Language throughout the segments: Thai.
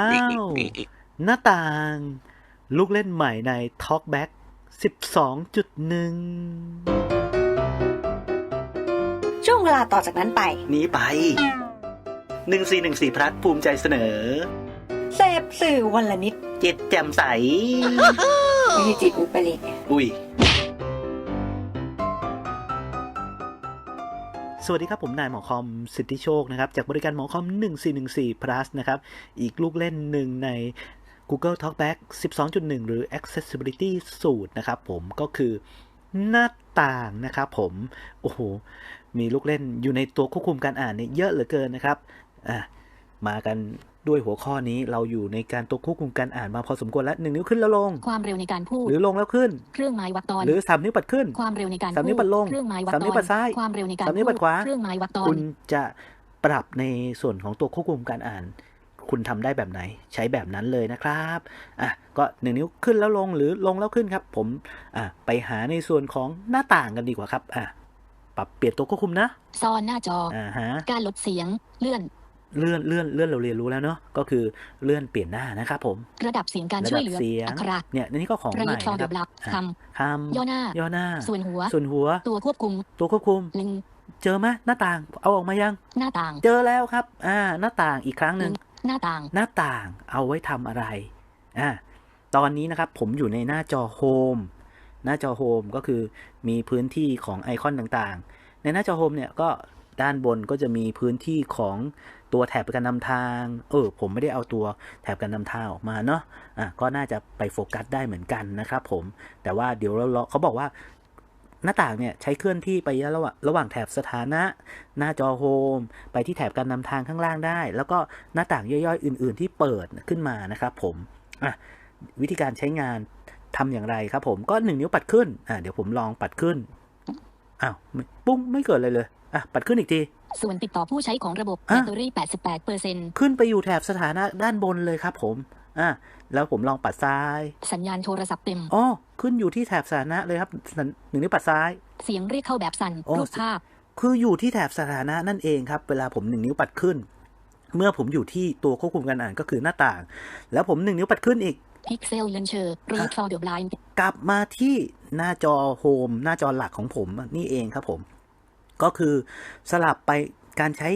อ้าวหน้าต่าง ลูกเล่นใหม่ใน Talkback 12.1 ช่วงเวลาต่อจากนั้นไป นี้ไป 1414พลัดภูมิใจเสนอ เสพสื่อวันละนิดเจ็ดแจ่มใสไม่ใช่จิตอุปริตอุ้ย สวัสดีครับ ผมนายหมอคอมสิทธิโชคนะครับ จากบริการหมอคอม 1414 plus นะครับ อีกลูกเล่นหนึ่งใน Google Talkback 12.1 หรือ Accessibility สูตรนะครับผมก็คือหน้าต่างนะครับผม โอ้โห มีลูกเล่นอยู่ในตัวควบคุมการอ่านเนี่ยเยอะเหลือเกินนะครับ อะ มากัน ด้วยหัวข้อนี้เราอยู่ในการตัวควบคุมการอ่านมาพอสมควรแล้วหนึ่งนิ้วขึ้นแล้วลง ความเร็วในการพูดหรือลงแล้วขึ้น เครื่องหมายวรรคตอน หรือสามนิ้วปัดขึ้น ความเร็วในการสามนิ้วพูปัดลงเครื่องหมายวรรคสามตนิ้วอนปัดซ้ายความเร็วในการสามนิ้วพูปัดขวาเครื่องหมายวรรคตอนคุณจะปรับในส่วนของตัวควบคุมการอ่าน คุณทำได้แบบไหน ใช้แบบนั้นเลยนะครับอะก็หนึ่งนิ้วขึ้นแล้วลงหรือลงแล้วขึ้นครับ ผมอะไปหาในส่วนของหน้าต่างกันดีกว่าครับอะปรับเปลี่ยนตัวควบคุมนะซ้อนหน้าจออ่าฮะการลดเสียงเลื่อน เลื่อนเลื่อนเลื่อนเราเรียนรู้แล้วเนาะก็คือเลื่อนเปลี่ยนหน้านะครับผม ระดับเสียงการระช่วดัยเหลือเสียงอักขระเนี่ยอันนี้ก็ของประใหยุม่กต์คลอนะเดครับบลักอะคคำย่อหน้าำย่อหน้า ส่วนหัว ส่วนหัว ตัวควบคุม ตัวควบคุมลิงเจอไหมหน้าต่าง เอาออกมายัง หน้าต่าง เจอแล้วครับ อ่า หน้าต่างอีกครั้งหนึ่งหน้าต่าง หน้าต่างเอาไว้ทำอะไรอ่าตอนนี้นะครับผมอยู่ในหน้าจอโฮมหน้าจอโฮมก็คือมีพื้นที่ของไอคอนต่างๆ ในหน้าจอโฮมเนี่ยก็ ด้านบนก็จะมีพื้นที่ของตัวแถบการนำทาง เออ ผมไม่ได้เอาตัวแถบการนำทางออกมาเนาะอะก็น่าจะไปโฟกัสได้เหมือนกันนะครับผมแต่ว่าเดี๋ยวเราเขาบอกว่าหน้าต่างเนี่ยใช้เคลื่อนที่ไประหว่างระหว่างแถบสถานะ หน้าจอโฮมไปที่แถบการนำทางข้างล่างได้ แล้วก็หน้าต่างย่อยๆ อื่น ๆ ที่เปิดขึ้นมานะครับผมอะวิธีการใช้งานทำอย่างไรครับผมก็หนึ่งนิ้วปัดขึ้นอะเดี๋ยวผมลองปัดขึ้นอ้าวปุ้งไม่เกิดอะไรเลย อะปัดขึ้นอีกที ส่วนติดต่อผู้ใช้ของระบบอะแบตเตอรี่ 88เปอร์เซ็นต์ขึ้นไปอยู่แถบสถานะด้านบนเลยครับผมอะแล้วผมลองปัดซ้าย สัญญาณโทรศัพท์เต็มอ๋อขึ้นอยู่ที่แถบสถานะเลยครับหนึ่งนิ้วปัดซ้าย เสียงเรียกเข้าแบบสั่นโอ้รูปภาพ คืออยู่ที่แถบสถานะนั่นเองครับ เวลาผมหนึ่งนิ้วปัดขึ้น เมื่อผมอยู่ที่ตัวควบคุมการอ่านก็คือหน้าต่าง แล้วผมหนึ่งนิ้วปัดขึ้นอีกพิกเซลเลนเชอร์รีดฟอร์เดอร์ไลน์กลับมาที่หน้าจอโฮมหน้าจอหลักของผมนี่เองครับผม ก็คือสลับไปการใช้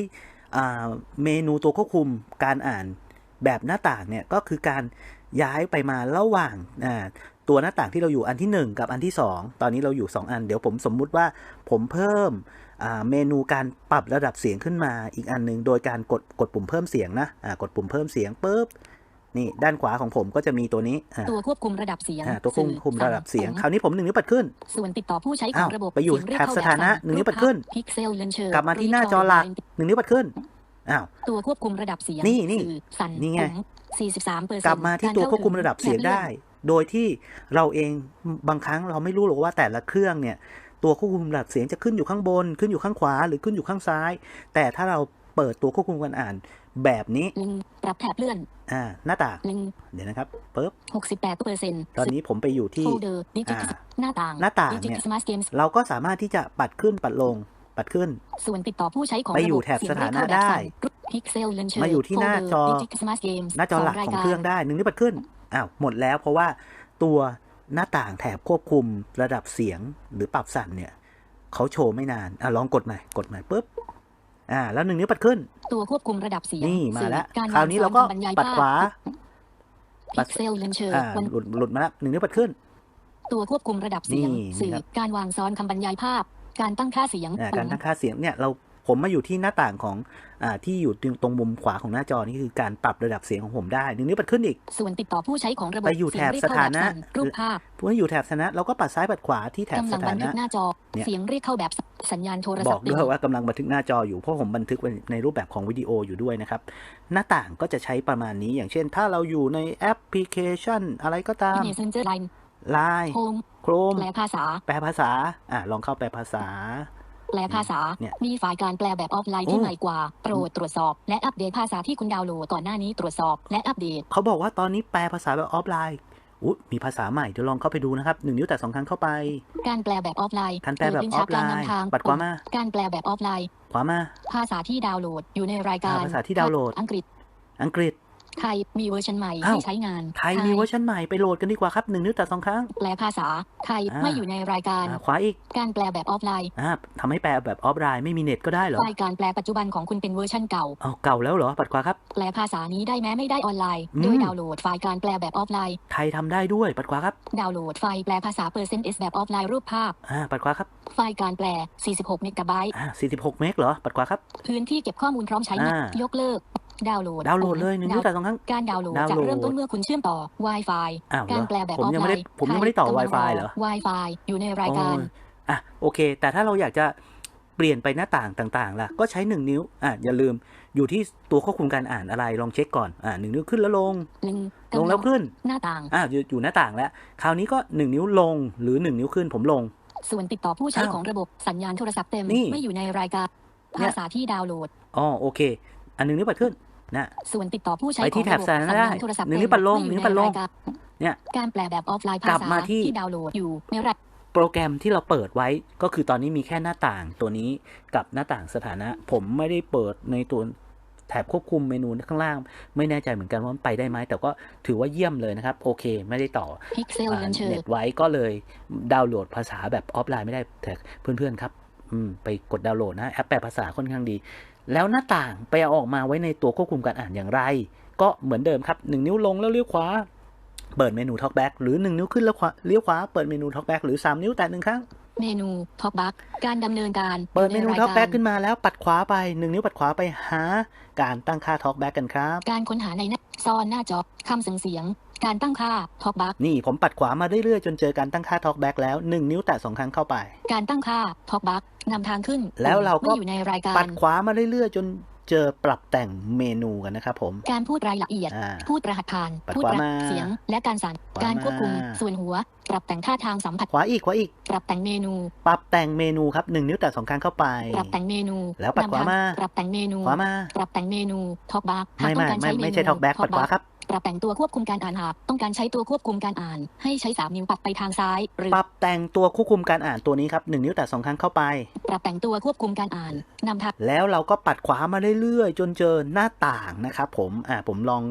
เมนูตัวควบคุมการอ่านแบบหน้าต่างเนี่ยก็คือการย้ายไปมาระหว่างตัวหน้าต่างที่เราอยู่อันที่ 1 กับอันที่ 2 ตอนนี้เราอยู่ 2 อัน เดี๋ยวผมสมมุติว่าผมเพิ่มเมนูการปรับระดับเสียงขึ้นมาอีกอันหนึง โดยการกดกดปุ่มเพิ่มเสียงนะอ่ากดปุ่มเพิ่มเสียงปุ๊บ นี่ด้านขวาของผมก็จะมีตัวนี้อ่าตัวควบคุมระดับเสียงอ่าตัวควบคุมระดับเสียงสื่อคราวนี้ผมหนึ่งนิ้วปัดขึ้น ส่วนติดต่อผู้ใช้ขออ้างวระบบไปอยู่เสีงเรีกแถบเข้สถานะแบบหนึ่งนิ้วปัดขึ้นพิกเซลเลนเชอร์กลับมาที่หน้าจอหลักหนึ่งนิ้วปัดขึ้นอ้าวตัวควบคุมระดับเสียงนี่นี่สื่อสั่นนี่ไง43เปอร์เซ็นต์กลับมาที่ตัวควบคุมระดับเสียงได้ โดยที่เราเองบางครั้งเราไม่รู้หรอกว่าแต่ละเครื่องเนี่ยตัวควบคุมระดับเสียงจะขึ้นอยู่ข้างบน ขึ้นอยู่ข้างขวาหรือขึ้นอยู่ข้างซ้าย แต่ถ้าเรา เปิดตัวควบคุมการอ่านแบบนี้ลิงปรับแถบเลื่อน อ่า หน้าต่างลิงเดี๋ยวนะครับปึ๊บ68เปอร์เซ็นต์ตอนนี้ผมไปอยู่ที่โฟลเดอร์ดิจิทัลอ่าหน้าต่างหน้าต่างเนี่ยดิจิทัลสมาร์ทเกมส์เราก็สามารถที่จะปัดขึ้นปัดลงปัดขึ้น ส่วนติดต่อผู้ใช้ของไปอยู่ระบบแถบสถานะได้พิกเซลเลนเชอร์มาอยู่ที่หน้าจอดิจิทัลสมาร์ทเกมส์หน้าจอหลักของเครื่องได้หนึ่งนิ้วปัดขึ้นอ้าวหมดแล้วเพราะว่าตัวหน้าต่างแถบควบคุมระดับเสียงหรือปรับสั่นเนี่ยเขาโชว์ไม่นานอะลองกดใหม่กดใหม่ปุ๊บ อ่า แล้วหนึ่งนิ้วปัดขึ้น ตัวควบคุมระดับเสียงนี่มาแล้วสื่อคราวนี้เราก็บรรยายปัดขวาพิกเซลเลนเชอร์อ่าหลุดหลุดมาแล้วหนึ่งนิ้วปัดขึ้น ตัวควบคุมระดับเสียงนี่สื่อครับการวางซ้อนคำบรรยายภาพ การตั้งค่าเสียงอ่าการตั้งค่าเสียงเนี่ยเรา ผมมาอยู่ที่หน้าต่างของอ่าที่อยู่ตรงมุมขวาของหน้าจอนี่คือการปรับระดับเสียงของผมได้หนึ่งนิ้วปัดขึ้นอีก ส่วนติดต่อผู้ใช้ของระบบไปอยู่แถบเสีงเรีกเข้สถานะแบบสั่รูปภาพเมื่ออยู่แถบสถานะเราก็ปัดซ้ายปัดขวาที่แถบกำสลังถาบันทึนะกหน้าจอเนี่ยเสียงเรียกเข้าแบบสัญญาณโทรบศัอพกท์ด้วยว่ากำลังบันทึกหน้าจออยู่เพราะผมบันทึกไว้ในรูปแบบของวิดีโออยู่ด้วยนะครับ หน้าต่างก็จะใช้ประมาณนี้ อย่างเช่น ถ้าเราอยู่ในแอปพลิเคชัน อะไรก็ตามเมสเซนเจอร์ไลน์ Line โฮม Chrome แปลภาษา แปลภาษา อะ ลองเข้าแปลภาษา แปลภาษา เนี่ย มีฝ่ายการแปลแบบออฟไลน์ที่โอ้ใหม่กว่า โปรดตรวจสอบ และอัปเดตภาษาที่คุณดาวน์โหลดก่อนหน้านี้ตรวจสอบ และอัปเดต เขาบอกว่าตอนนี้แปลภาษาแบบออฟไลน์อุ๊ยมีภาษาใหม่เดี๋ยวลองเข้าไปดูนะครับหนึ่งนิ้วแต่สองครั้งเข้าไป การแปลแบบออฟไลน์การแปลแบบโดยลิ้นชักออฟไลน์การนำทางปัดขวามา การแปลแบบออฟไลน์ ขวามา ภาษาที่ดาวน์โหลดอยู่ในรายการ อ่าภาษาที่ดาวน์โหลด อังกฤษ อังกฤษ ไทยมีเวอร์ชันใหม่อ้าวให้ใช้งาน ไทยมีเวอร์ชันใหม่ไปโหลดกันดีกว่าครับหนึ่งนิ้วแต่สองครั้ง แปลภาษา ไทยอ่าไม่อยู่ในรายการอ่าขวาอีก การแปลแบบออฟไลน์อ่าทำให้แปลแบบออฟไลน์ไม่มีเน็ตก็ได้เหรอไฟล์การแปลปัจจุบันของคุณเป็นเวอร์ชันเก่าเอาเก่าแล้วเหรอ ปัดขวาครับ แปลภาษานี้ได้แม้ไม่ได้ออนไลน์อืมโดยดาวน์โหลดไฟล์การแปลแบบออฟไลน์ ไทยทำได้ด้วย ปัดขวาครับ ดาวน์โหลดไฟล์แปลภาษาเปอร์เซ็นต์เอสแบบออฟไลน์รูปภาพ อ่า ปัดขวาครับ ไฟล์การแปล 46 เมกะไบต์อ่า46 เมกเหรอ ปัดขวาครับ พื้นที่เก็บข้อมูลพร้อมใช้งานอ่ายกเลิก ดาวน์โหลดดาวน์โหลดเลยหนึ่งนิ้วแต่สองครั้งการดาวน์โหลดดาวน์จะโหลดเริ่มต้นเมื่อคุณเชื่อมต่อ Wi-Fi อ้าวเหรการอแปลแบบผมออฟยังไลไม่ได้น์ผมยังไม่ได้ต่อกำลัง Wi-Fi เหรอ Wi-Fi อยู่ในรายการโอ้อะโอเค แต่ถ้าเราอยากจะเปลี่ยนไปหน้าต่างต่างๆล่ะก็ใช้หนึ่งนิ้วอะอย่าลืมอยู่ที่ตัวควบคุมการอ่านอะไรลองเช็คก่อนอ่าหนึ่งนิ้วขึ้นแล้วลงลิงลงแล้วขึ้นหน้าต่างอ่าอยู่อยู่หน้าต่างแล้ว คราวนี้ก็หนึ่งนิ้วลงหรือหนึ่งนิ้วขึ้นผมลง ส่วนติดต่อผู้ใช้อ้าวของระบบสัญญาณโทรศัพท์เต็มนี่ไม่อยู่ในรายการเนี่ยภาษาที่ดาวน์โหลดอ๋อโอเค อันหนึ่งนิ้วปัดขึ้น นะส่วนติดต่อผู้ใช้ไปที่ของแถบระบบสาธารณะสัญญาณโทรศัพท์หนึ่งเต็นิ้วปัดลงไม่อยู่หนึ่งนิ้วปัดลงในรายการเนี่ยการแปลแบบออฟไลน์กลัภาบษามาที่ที่ดาวน์โหลดอยู่ในรายโปรแกรมที่เราเปิดไว้ก็คือตอนนี้มีแค่หน้าต่างตัวนี้กับหน้าต่างสถานะ ผมไม่ได้เปิดในตัวแถบควบคุมเมนูข้างล่าง ไม่แน่ใจเหมือนกันว่ามันไปได้ไหมแต่ก็ถือว่าเยี่ยมเลยนะครับ โอเค ไม่ได้ต่อพิกเซลอ่าเลนเชอเน็ร์ตไว้ก็เลยดาวน์โหลดภาษาแบบออฟไลน์ไม่ได้แต่เพื่อนๆครับอืมไปกดดาวน์โหลดนะแอปแปลภาษาค่อนข้างดี แล้วหน้าต่างไปเอาออกมาไว้ในตัวควบคุมการอ่านอย่างไร ก็เหมือนเดิมครับหนึ่งนิ้วลงแล้วเลี้ยวขวา เปิดเมนู Talkback หรือหนึ่งนิ้วขึ้นแล้วเลี้ยวขวาเปิดเมนู Talkback หรือสามนิ้วแตะหนึ่งครั้ง เมนูท็อปบัคการดำเนินการ เปิดเมนูยู่ใราย Talkback ารขึ้นมาแล้วปัดขวาไปหนึ่งนิ้วปัดขวาไปหา การตั้งค่า Talkback กันครับ การค้นหาในหน้าซอนหน้าจอคำส่งเสียง การตั้งค่าท็อปบัคนี่ผมปัดขวามาเรื่อยๆ จนเจอการตั้งค่า Talkback แล้วหนึ่งนิ้วแตะสองครั้งเข้าไป การตั้งค่าท็อปบัคนำทางขึ้น แล้วเราก็ไม่อยู่ในรายการปัดขวามาเรื่อยๆ จนเจอปรับแต่งเมนูกันนะครับผม การพูดรายละเอียดอ่าพูดรหัสผ่านปัดพูดขวารหัมาสเสียง และการสั่นขวาการควบคุมมาส่วนหัว ปรับแต่งท่าทางสัมผัส ขวาอีกขวาอีก ปรับแต่งเมนู ปรับแต่งเมนูครับหนึ่งนิ้วแตะสองครั้งเข้าไป ปรับแต่งเมนู แล้วปัดขวามา ปรับแต่งเมนู ขวามา ปรับแต่งเมนูท็อกบัคไม่ไม่ไม่ไม่ใช่ Talkback ปัดขวาครับ ปรับแต่งตัวควบคุมการอ่านหากต้องการใช้ตัวควบคุมการอ่าน ให้ใช้สามนิ้วปัดไปทางซ้าย หรือ ปรับแต่งตัวควบคุมการอ่านตัวนี้ครับหนึ่งนิ้วแตะสองครั้งเข้าไป ปรับแต่งตัวควบคุมการอ่านนำทางแล้วเราก็ปัดขวามาเรื่อยๆ จนเจอหน้าต่างนะครับผม อ่าผมลอง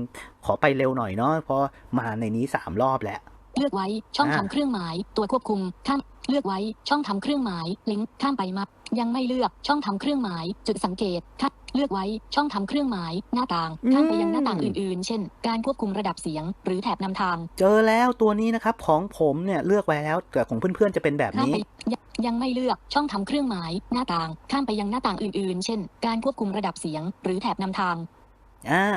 ขอไปเร็วหน่อยเนาะ เพราะมาในนี้ 3 รอบแหละ เลือกไว้ ช่องอ่าทำเครื่องหมาย ตัวควบคุม ข้าม เลือกไว้ ช่องทำเครื่องหมาย ลิงก์ ข้ามไปมา ยังไม่เลือก ช่องทำเครื่องหมาย จุดสังเกตค่ะเลือกไว้ ช่องทำเครื่องหมาย หน้าต่าง ข้ามไปยังหน้าต่างอื่นๆ เช่น การควบคุมระดับเสียง หรือแถบนำทาง เจอแล้วตัวนี้นะครับ ของผมเนี่ยเลือกไว้แล้ว แต่ของเพื่อนๆจะเป็นแบบข้ามนี้ไปยังยังไม่เลือกช่องทำเครื่องหมาย หน้าต่าง ข้ามไปยังหน้าต่างอื่นๆ เช่น การควบคุมระดับเสียง หรือแถบนำทาง อ่า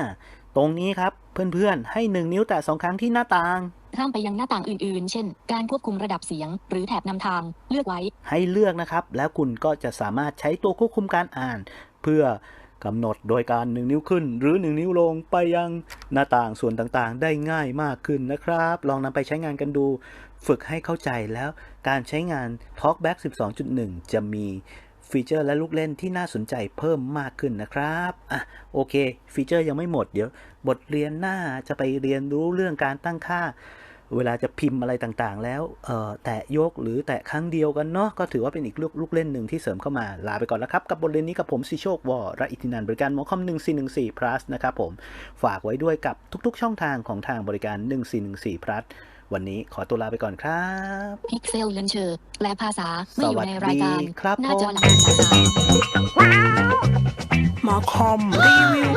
ตรงนี้ครับเพื่อนๆ ให้ 1 นิ้วแตะสองครั้งที่หน้าต่าง ข้ามไปยังหน้าต่างอื่นๆ เช่น การควบคุมระดับเสียง หรือแถบนำทางเลือกไว้ ให้เลือกนะครับ แล้วคุณก็จะสามารถใช้ตัวควบคุมการอ่าน เพื่อกำหนดโดยการ 1 นิ้วขึ้น หรือ 1 นิ้วลงไปยังหน้าต่างส่วนต่างๆ ได้ง่ายมากขึ้นนะครับ ลองนำไปใช้งานกันดู ฝึกให้เข้าใจแล้วการใช้งาน Talkback 12.1 จะมี ฟีเจอร์และลูกเล่นที่น่าสนใจเพิ่มมากขึ้นนะครับอะโอเค ฟีเจอร์ยังไม่หมดเดี๋ยว บทเรียนหน้าจะไปเรียนรู้เรื่องการตั้งค่า เวลาจะพิมพ์อะไรต่างๆ แล้วเอ่อแตะยกหรือแตะครั้งเดียวกันเนาะก็ถือว่าเป็นอีกลูกลูกเล่นหนึ่งที่เสริมเข้ามาลาไปก่อนแล้วครับ กับบทเรียนนี้กับผมสิโชควอรอิทินันบริการหมอคอม1414 plus นะครับผมฝากไว้ด้วยกับทุกๆ ช่องทางของทางบริการ 1414 plus วันนี้ขอตัวลาไปก่อนครับพิกเซลเลนเชอร์แปลภาษาไม่อยู่ในรายการสวัสดีครับหน้าจอผมหลังภาษาหมอคอมรีวิว